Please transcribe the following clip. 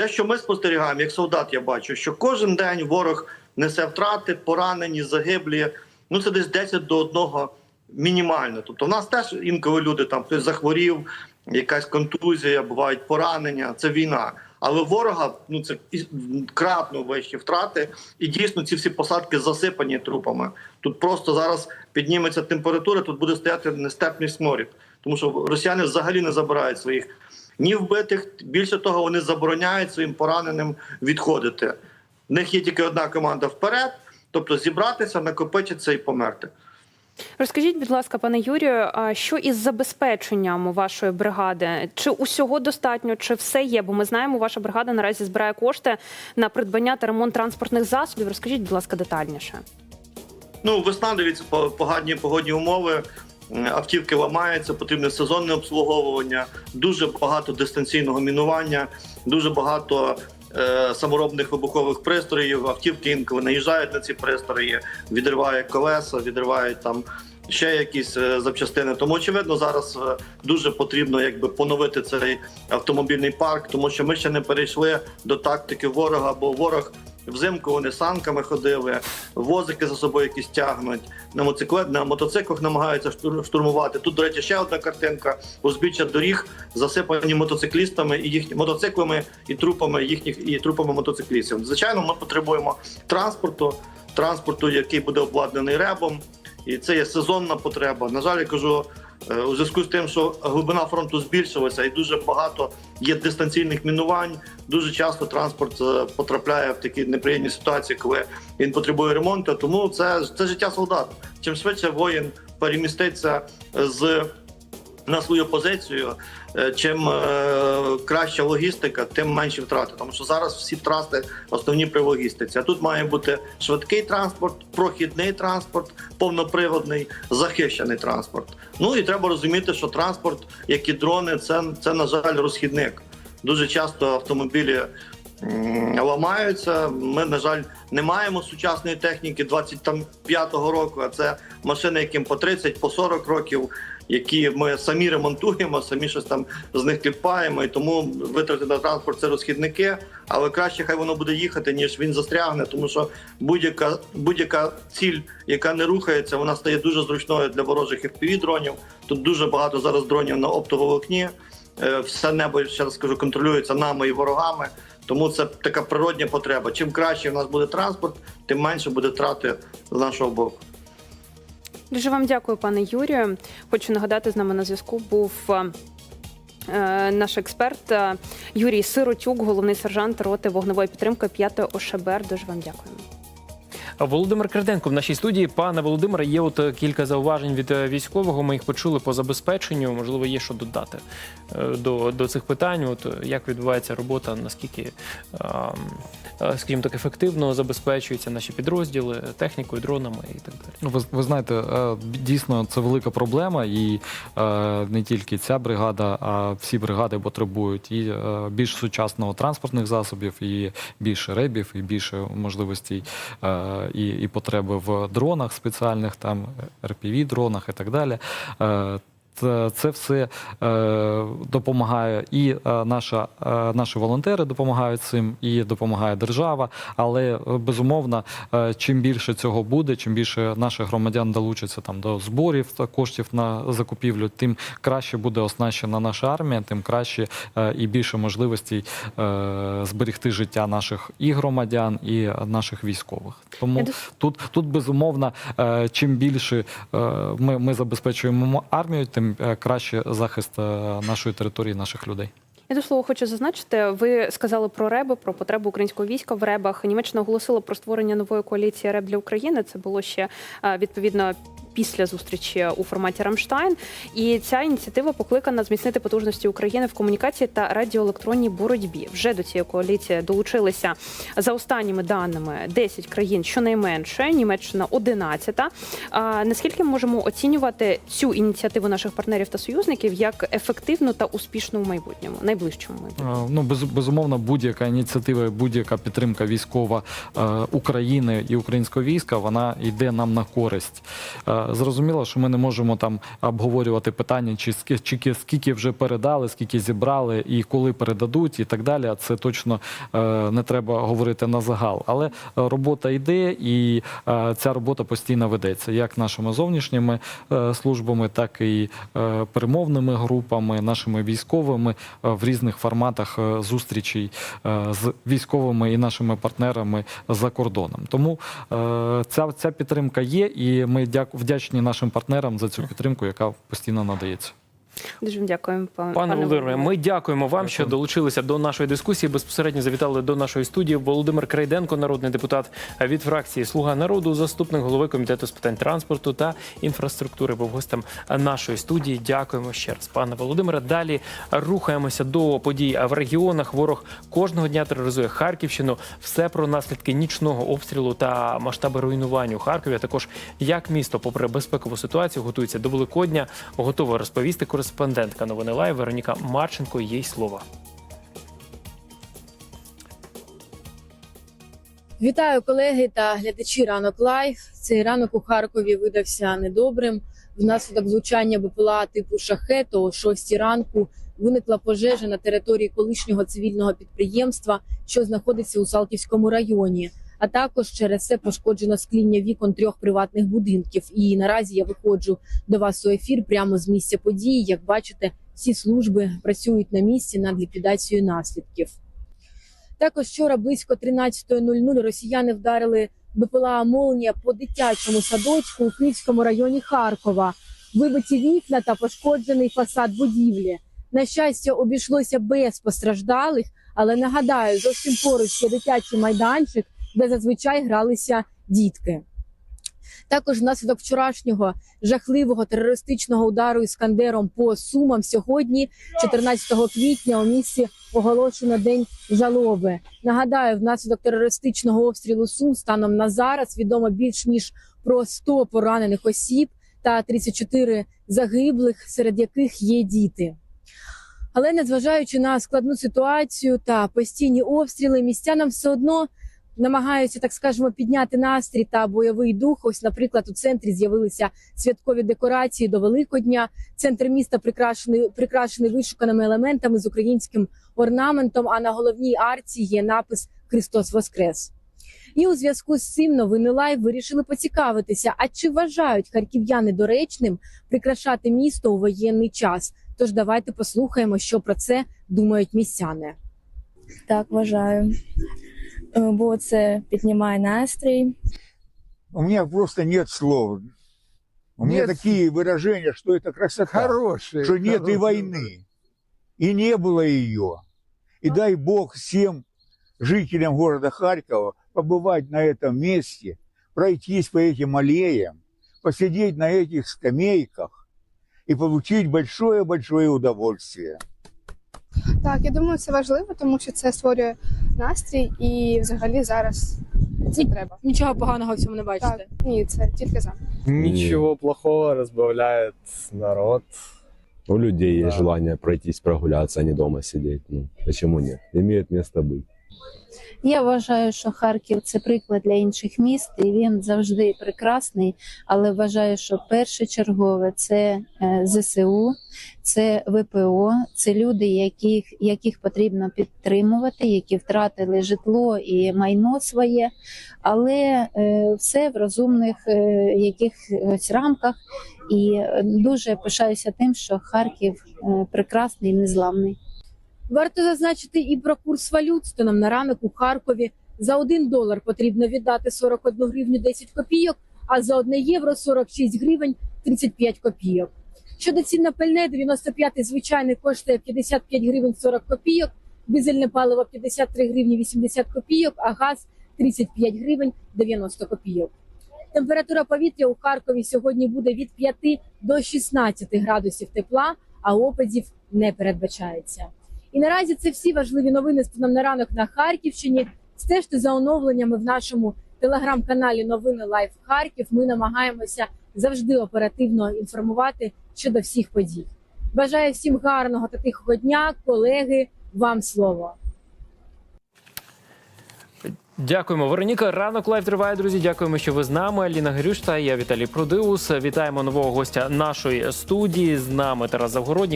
те, що ми спостерігаємо, як солдат, я бачу, що кожен день ворог несе втрати, поранені, загиблі. Ну це десь 10 до 1 мінімально. Тобто, в нас теж інколи люди там хтось захворів, якась контузія, бувають поранення. Це війна. Але ворога ну це кратно вищі втрати, і дійсно ці всі посадки засипані трупами. Тут просто зараз підніметься температура, тут буде стояти нестерпний сморід, тому що росіяни взагалі не забирають своїх ні вбитих. Більше того, вони забороняють своїм пораненим відходити. В них є тільки одна команда вперед, тобто зібратися, накопичитися і померти. Розкажіть, будь ласка, пане Юрію, а що із забезпеченням вашої бригади? Чи усього достатньо, чи все є? Бо ми знаємо, ваша бригада наразі збирає кошти на придбання та ремонт транспортних засобів. Розкажіть, будь ласка, детальніше. Ну, весна, дивіться, по- погані погодні умови. Автівки ламаються, потрібне сезонне обслуговування, дуже багато дистанційного мінування, дуже багато е, саморобних вибухових пристроїв. Автівки інколи наїжджають на ці пристрої, відривають колеса, відривають там ще якісь е, запчастини. Тому очевидно, зараз е, дуже потрібно якби поновити цей автомобільний парк, тому що ми ще не перейшли до тактики ворога, бо ворог Взимку вони санками ходили, возики за собою якісь тягнуть, на мотоциклет, на мотоциклах намагаються штур- штурмувати. Тут, до речі, ще одна картинка: узбіччя доріг засипані мотоциклістами і їхні мотоциклами і трупами їхніх і трупами мотоциклістів. Звичайно, ми потребуємо транспорту, транспорту, який буде обладнаний ребом, і це є сезонна потреба. На жаль, я кажу. Е, У зв'язку з тим, що глибина фронту збільшилася, і дуже багато є дистанційних мінувань. Дуже часто транспорт е, потрапляє в такі неприємні ситуації, коли він потребує ремонту. Тому це, це життя солдата. Чим швидше воїн переміститься з на свою позицію, е, чим е, краща логістика, тим менші втрати. Тому що зараз всі втрати основні при логістиці. А тут має бути швидкий транспорт, прохідний транспорт, повноприводний, захищений транспорт. Ну і треба розуміти, що транспорт, як і дрони, це, це на жаль, розхідник. Дуже часто автомобілі ламаються. Ми, на жаль, не маємо сучасної техніки 25-го року. А це машини, яким по 30, по 40 років, які ми самі ремонтуємо, самі щось там з них кліпаємо. І тому витрати на транспорт це розхідники. Але краще хай воно буде їхати, ніж він застрягне, тому що будь-яка будь-яка ціль, яка не рухається, вона стає дуже зручною для ворожих fpv дронів. Тут дуже багато зараз дронів на оптоволокні. Е, Все небо ще раз скажу, контролюється нами і ворогами. Тому це така природня потреба. Чим краще в нас буде транспорт, тим менше буде втрати з нашого боку. Дуже вам дякую, пане Юрію. Хочу нагадати, з нами на зв'язку був. е, Наш експерт е, Юрій Сиротюк, головний сержант роти вогневої підтримки 5 ОШБР. Дуже вам дякуємо. Володимир Кирденко в нашій студії. Пане Володимире, є от е, кілька зауважень від е, військового. Ми їх почули по забезпеченню. Можливо, є що додати е, до, до цих питань. От як відбувається робота, наскільки, скажімо так, ефективно забезпечуються наші підрозділи технікою, дронами і так далі. Ну, ви, ви знаєте, дійсно це велика проблема, і не тільки ця бригада, а всі бригади потребують і більш сучасного транспортних засобів, і більше ребів, і більше можливостей і, і потреби в дронах спеціальних, там rpv дронах і так далі. Е, це- все е, допомагає і е, наша, наші волонтери допомагають цим, і допомагає держава. Але безумовно, чим більше цього буде, чим більше наших громадян долучаться там до зборів та коштів на закупівлю, тим краще буде оснащена наша армія, тим краще і більше можливостей зберегти життя наших і громадян, і наших військових. Тому тут, тут безумовно, чим більше ми, ми забезпечуємо армію, тим е, краще захист е, нашої території, наших людей. Я до слова хочу зазначити. Ви сказали про реби, про потребу українського війська в ребах. Німеччина оголосила про створення нової коаліції Реб для України. Це було ще е, відповідно. Після зустрічі у форматі Рамштайн, і ця ініціатива покликана зміцнити потужності України в комунікації та радіоелектронній боротьбі. Вже до цієї коаліції долучилися за останніми даними 10 країн, щонайменше Німеччина 11. А наскільки ми можемо оцінювати цю ініціативу наших партнерів та союзників як ефективну та успішну в майбутньому, найближчому майбутньому? Е, Ну, без, безумовно, будь-яка ініціатива, будь-яка підтримка військова е, України і українського війська, вона йде нам на користь. Зрозуміло, що ми не можемо там обговорювати питання, чи ски- чи ки- скільки вже передали, скільки зібрали і коли передадуть, і так далі. Це точно е, не треба говорити на загал. Але е, робота йде, і е, ця робота постійно ведеться як нашими зовнішніми службами, так і перемовними групами, нашими військовими в різних форматах зустрічей з військовими і нашими партнерами за кордоном. Тому ця, ця підтримка є, і ми дяк- вдячні нашим партнерам за цю підтримку, яка постійно надається. Дуже вам дякуємо, пан- Пане Володимире, ми дякуємо вам, що долучилися до нашої дискусії. Безпосередньо завітали до нашої студії. Володимир Крайденко, народний депутат від фракції Слуга народу, заступник голови комітету з питань транспорту та інфраструктури, був гостем нашої студії. Дякуємо ще раз, пане Володимире. Далі рухаємося до подій в регіонах. Ворог кожного дня тероризує Харківщину. Все про наслідки нічного обстрілу та масштаби руйнувань у Харкові. а Також як місто, попри безпекову ситуацію, готується до Великодня. Готова розповісти кореспондентка новини Лайв Вероніка Марченко. Їй слово. Вітаю колеги та глядачі ранок лайф. Цей ранок у Харкові видався недобрим. Внаслідок влучання БПЛА типу шахет о 6 ранку виникла пожежа на території колишнього цивільного підприємства, що знаходиться у Салтівському районі. А також через це пошкоджено скління вікон трьох приватних будинків. І наразі я виходжу до вас у ефір прямо з місця події. Як бачите, всі служби працюють на місці над ліквідацією наслідків. Також вчора близько 13.00 росіяни вдарили БПЛА «Молнія» по дитячому садочку у Київському районі Харкова. Вибиті вікна та пошкоджений фасад будівлі. На щастя, обійшлося без постраждалих, але нагадаю, зовсім поруч є дитячий майданчик, де зазвичай гралися дітки. Також внаслідок вчорашнього жахливого терористичного удару іскандером по сумам сьогодні, 14 квітня, у місті оголошено день жалоби. Нагадаю, внаслідок терористичного обстрілу Сум станом на зараз відомо більш ніж про 100 поранених осіб та 34 загиблих, серед яких є діти. Але незважаючи на складну ситуацію та постійні обстріли, містянам все одно намагаються, так скажемо, підняти настрій та бойовий дух. Ось, наприклад, у центрі з'явилися святкові декорації до Великодня. Центр міста прикрашений, прикрашений вишуканими елементами з українським орнаментом. А на головній арці є напис Христос Воскрес. І у зв'язку з цим новини лайв вирішили поцікавитися, а чи вважають харків'яни доречним прикрашати місто у воєнний час? Тож давайте послухаємо, що про це думають містяни. Так, вважаю. Е, Бо це піднімає настрій. У меня просто нет слов. У меня Нет. такие выражения, что это красота, Хороший. что нет и хороший. войны, и не было ее. И дай Бог всем жителям города Харькова побывать на этом месте, пройтись по этим аллеям, посидеть на этих скамейках и получить большое-большое удовольствие. Так, я думаю, це важливо, тому що це створює настрій і взагалі зараз це треба. Нічого поганого в цьому не бачите. Так, ні, це тільки за. Ничего плохого, разбавляет народ. У людей Да. есть желание пройтись, прогуляться, а не дома сидеть. Ну, почему нет? Имеет место быть. Я вважаю, що Харків це приклад для інших міст, і він завжди прекрасний. Але вважаю, що першочергове це е, ЗСУ, це ВПО, це люди, яких, яких потрібно підтримувати, які втратили житло і майно своє, але е, все в розумних е, якихось рамках. І дуже пишаюся тим, що Харків прекрасний незламний. Варто зазначити і про курс валют станом на ранок у Харкові. За 1 долар потрібно віддати 41 гривню 10 копійок, а за 1 євро 46 гривень 35 копійок. Щодо цін на пальне, 95-й звичайний коштує 55 гривень 40 копійок, дизельне паливо 53 гривні 80 копійок, а газ 35 гривень 90 копійок. Температура повітря у Харкові сьогодні буде від 5 до 16 градусів тепла, а опадів не передбачається. І наразі це всі важливі новини станом на ранок на Харківщині. Стежте за оновленнями в нашому телеграм-каналі Новини Лайф Харків. Ми намагаємося завжди оперативно інформувати щодо всіх подій. Бажаю всім гарного та тихого дня, колеги. Вам слово. Дякуємо, Вероніка. Ранок лайв триває, друзі. Дякуємо, що ви з нами. Аліна Грюш та я Віталій Продиус. Вітаємо нового гостя нашої студії. З нами Тарас Завгородній.